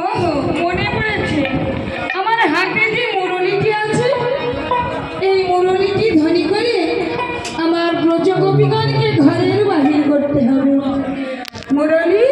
ওহো, মনে পড়েছে। আমার হাতে যে আছে, এই ধ্বনি করে আমার ঘরের করতে হবে। মুরলি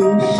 You.